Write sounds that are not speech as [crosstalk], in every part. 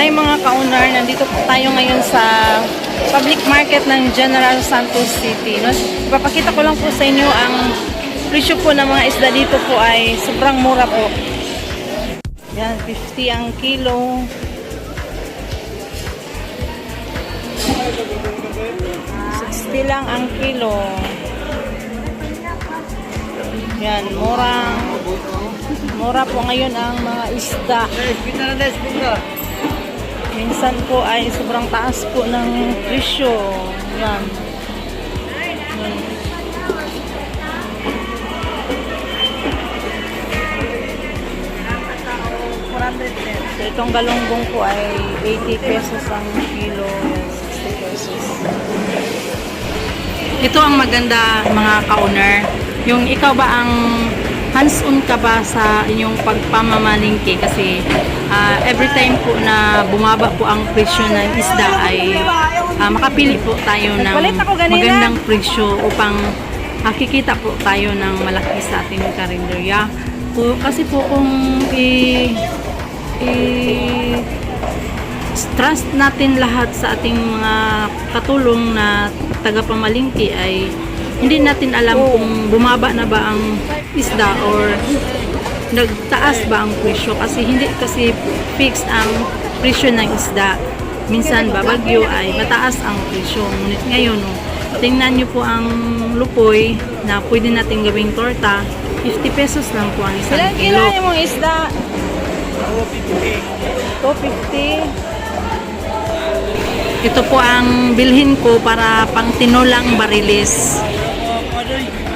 Hi mga kaunar, nandito po tayo ngayon sa public market ng General Santos City. No? Ipapakita ko lang po sa inyo ang presyo po ng mga isda dito po ay sobrang mura po. Yan, 50 ang kilo. $60 lang ang kilo. Yan, mura. Mura po ngayon ang mga isda. Minsan po ay sobrang taas po ng presyo. Yan. Yan. So, itong galunggong po ay 80 pesos ang kilo. Yan, 60 pesos. Ito ang maganda mga ka-owner. Yung ikaw ba ang hands-on ka ba sa inyong pagpamamalingki kasi ah, every time po na bumaba po ang presyo ng isda ay ah, makapili po tayo ng magandang presyo upang makikita po tayo ng malaki sa ating karinderya. Po, kasi po kung i, i trust natin lahat sa ating mga katulong na tagapamalingki ay hindi natin alam kung bumaba na ba ang isda or nagtaas ba ang presyo kasi hindi kasi fixed ang presyo ng isda. Minsan babagyo ay mataas ang presyo. Ngunit ngayon, no, tingnan nyo po ang lupoy na pwede natin gawing torta. 50 pesos lang po ang isang Ilan kilo. yung mga isda? 250. Ito po ang bilhin ko para pang tinolang barilis.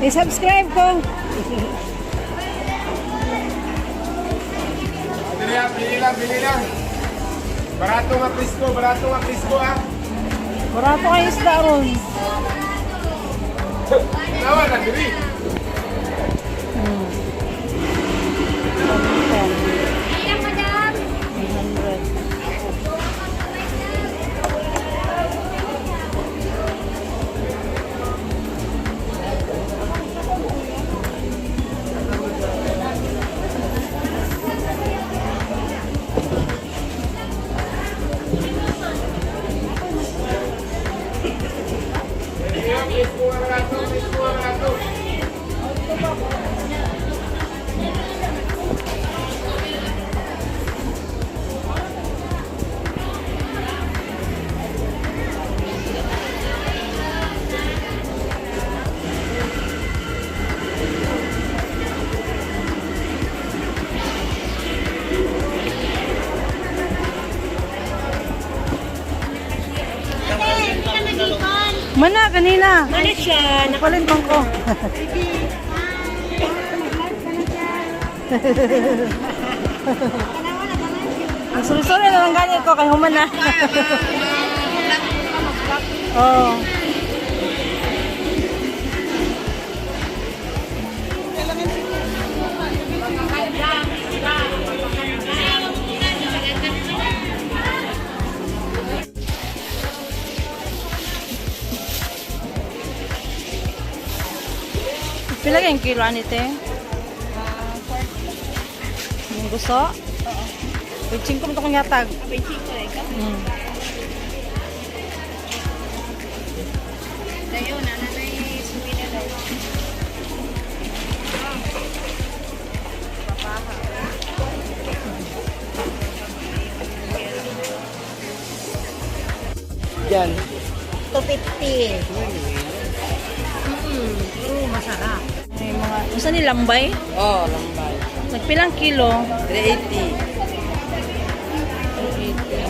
I-subscribe ko. Bili lang, bili lang, bili lang. Barato nga Prisco, barato nga Prisco ah. Barato kayo isda ron. Nawa na, diri. Prisco Mana kanina. Ano siya? Napalit bang ko. [laughs] Ang suri-suri na lang ganyan ko kay human na. [laughs] oh. Kayong kilo ani te? Yung gusto? Oo. Wait, ko ito kong yatag. Hmm. Yan. 250. May mga, usa ni lambay? Oh, lambay. Nagpilang kilo? 380.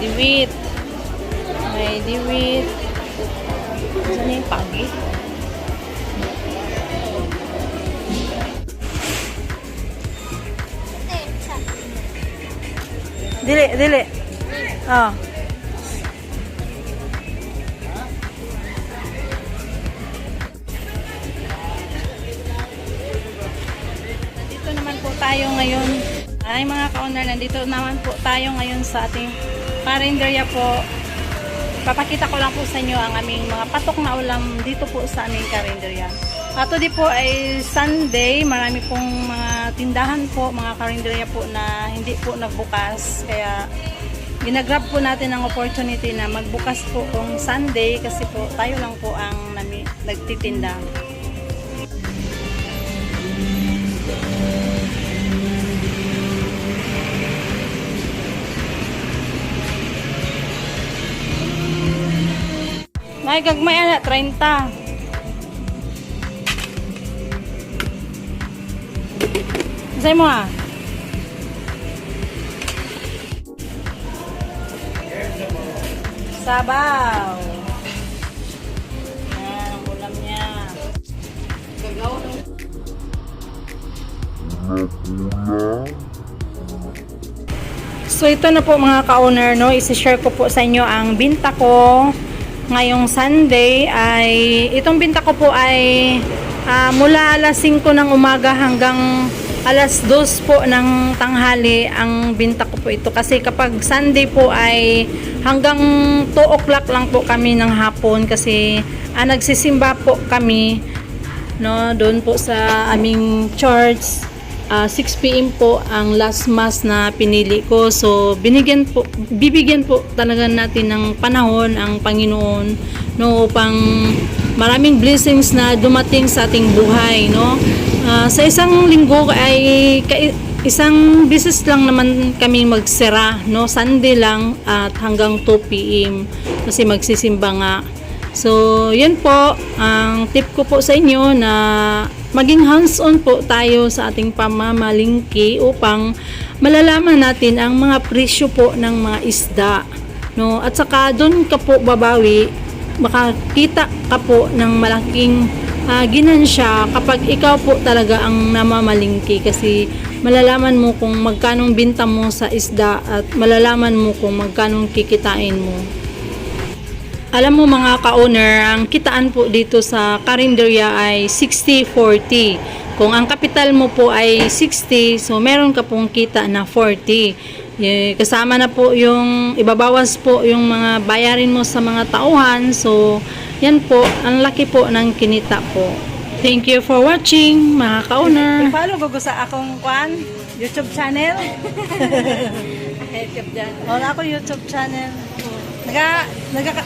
Diwit. may diwit. Saan yung pagi? Dili, dili. Oh. Tayo ngayon. Ay mga ka-owner, nandito naman po tayo ngayon sa ating karinderya po. Papakita ko lang po sa inyo ang aming mga patok na ulam dito po sa aming karinderya. Ato di po ay Sunday, marami pong mga tindahan po, mga karinderya po na hindi po nagbukas. Kaya ginagrab po natin ang opportunity na magbukas po kung Sunday kasi po tayo lang po ang nagtitinda. May gagmay ana 30. Say mo ah. Sabaw. Yan ang niya. Gagaw no. So ito na po mga ka-owner, no? Isi-share ko po sa inyo ang binta ko ngayong Sunday ay itong binta ko po ay ah, mula alas 5 ng umaga hanggang alas 2 po ng tanghali ang binta ko po ito. Kasi kapag Sunday po ay hanggang 2 o'clock lang po kami ng hapon kasi ah, nagsisimba po kami no doon po sa aming church Ah, 6 PM po ang last mass na pinili ko. So, binigyan po, bibigyan po talaga natin ng panahon ang Panginoon no upang maraming blessings na dumating sa ating buhay, no. Ah, sa isang linggo ay isang business lang naman kami magsera, no. Sunday lang at hanggang 2 PM kasi magsisimba nga. So, yun po, ang tip ko po sa inyo na maging hands-on po tayo sa ating pamamalingki upang malalaman natin ang mga presyo po ng mga isda. No? At saka doon ka po babawi, makakita ka po ng malaking ah, ginansya kapag ikaw po talaga ang namamalingki kasi malalaman mo kung magkanong binta mo sa isda at malalaman mo kung magkanong kikitain mo. Alam mo mga ka-owner, ang kitaan po dito sa karinderya ay 60-40. Kung ang kapital mo po ay 60, so meron ka pong kita na 40. Eh, Kasama na po yung ibabawas po yung mga bayarin mo sa mga tauhan. So, yan po, ang laki po ng kinita po. Thank you for watching, mga ka-owner. I-follow ko sa akong kwan, YouTube channel. [laughs] YouTube dyan. Wala ako YouTube channel. Naga, naga,